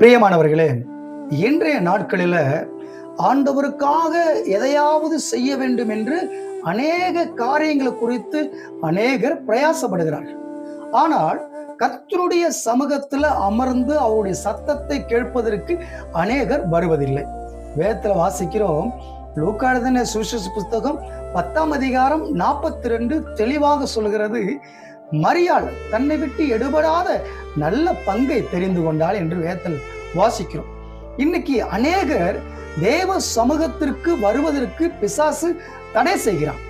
பிரியமானவர்களே இன்றைய நாட்களில் ஆண்டவருக்காக எதையாவது செய்ய வேண்டும் என்று அநேக காரியங்களை குறித்து அநேகர் பிரயாசப்படுகிறார்கள் ஆனால் கத்தருடைய சமூகத்துல அமர்ந்து அவருடைய சத்தத்தை கேட்பதற்கு அநேகர் வருவதில்லை. வேதத்துல வாசிக்கிறோம் லூக்காடுதன சுவிசேஷ புஸ்தகம் பத்தாம் அதிகாரம் நாற்பத்தி ரெண்டு தெளிவாக சொல்கிறது மரியாள் தன்னை விட்டு எடுபடாத நல்ல பங்கை தெரிந்து கொண்டாள் என்று வேத்தல் வாசிக்கிறோம். இன்னைக்கு அநேகர் தேவ சமூகத்திற்கு வருவதற்கு பிசாசு தடை செய்கிறான்.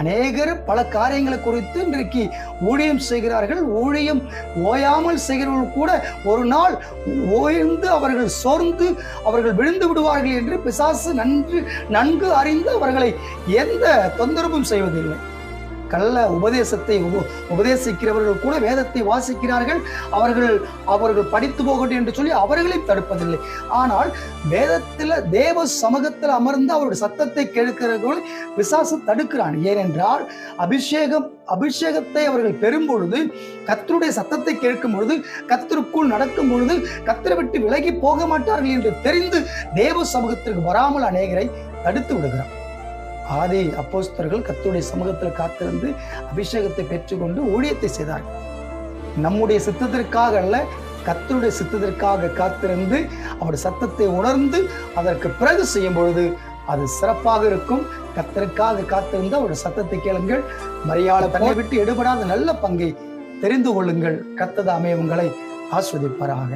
அநேகர் பல காரியங்களை குறித்து இன்றைக்கு ஊழியம் செய்கிறார்கள் ஊழியம் ஓயாமல் செய்கிறவர்கள் கூட ஒரு நாள் ஓய்ந்து அவர்கள் சோர்ந்து அவர்கள் விழுந்து விடுவார்கள் என்று பிசாசு நன்று நன்கு அறிந்து அவர்களை எந்த தொந்தரவும் செய்வதில்லை. கள்ள உபதேசத்தை உப- உபதேசிக்கிறவர்கள் கூட வேதத்தை வாசிக்கிறார்கள். அவர்கள் அவர்கள் படித்து போகட்டும் என்று சொல்லி அவர்களையும் தடுப்பதில்லை. ஆனால் வேதத்தில் தேவ சமூகத்தில் அமர்ந்து அவருடைய சத்தத்தை கேட்கிறவர்கள் விசாசம் தடுக்கிறான். ஏனென்றால் அபிஷேகம் அபிஷேகத்தை அவர்கள் பெறும் பொழுது கத்தருடைய சத்தத்தை கேட்கும் பொழுது கத்தருக்குள் நடக்கும் பொழுது கத்தரை விட்டு விலகி போக மாட்டார்கள் என்று தெரிந்து தேவ சமூகத்திற்கு வராமல் அநேகரை தடுத்து விடுகிறான். ஆதி அப்போஸ்தலர்கள் கர்த்தருடைய சமூகத்தில் காத்திருந்து அபிஷேகத்தை பெற்றுக்கொண்டு ஊழியத்தை செய்தார்கள். நம்முடைய சித்தத்திற்காக அல்ல கர்த்தருடைய சித்தத்திற்காக காத்திருந்து அவருடைய சத்தத்தை உணர்ந்து அதற்கு பிறகு செய்யும் பொழுது அது சிறப்பாக இருக்கும். கர்த்தருக்காக காத்திருந்து அவருடைய சத்தத்தை கேளுங்கள். மரியாதை தன்னை விட்டு எடுபடாத நல்ல பங்கை தெரிந்து கொள்ளுங்கள். கர்த்ததாமே உங்களை ஆஸ்வதிப்பாராக.